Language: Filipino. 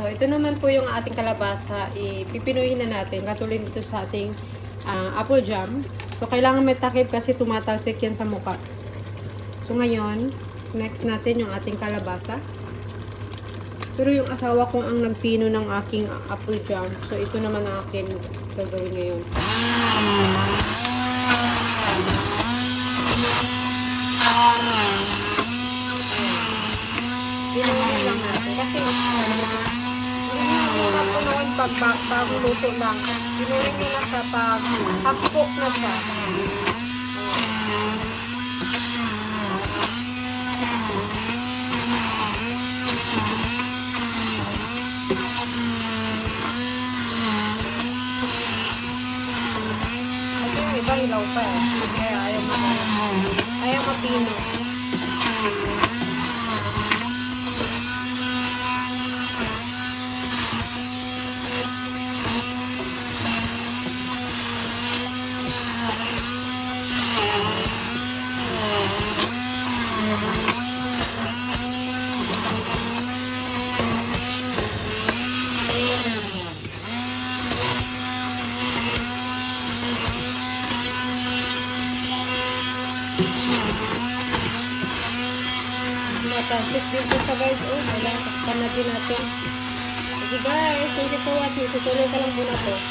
So, ito naman po yung ating kalabasa. Ipipinuhin na natin. Katulad dito sa ating ah, apple jam. So, kailangan may takip kasi tumatalsik yan sa muka. So, ngayon, next natin yung ating kalabasa. Pero yung asawa ko ang nagpino ng aking apple jam. So, ito naman ang akin gagawin ngayon. Lang na po noon pag ba- bago luto lang. Pinuhin nyo na siya pag half cook na siya. Iba ilaw pa eh. Kaya ayaw mo Ayaw mapino. Matansik din po sa guys. Oh, kailangan takpan natin natin. Sige guys, thank you for watching. Tutuloy ka lang muna. Bye-bye.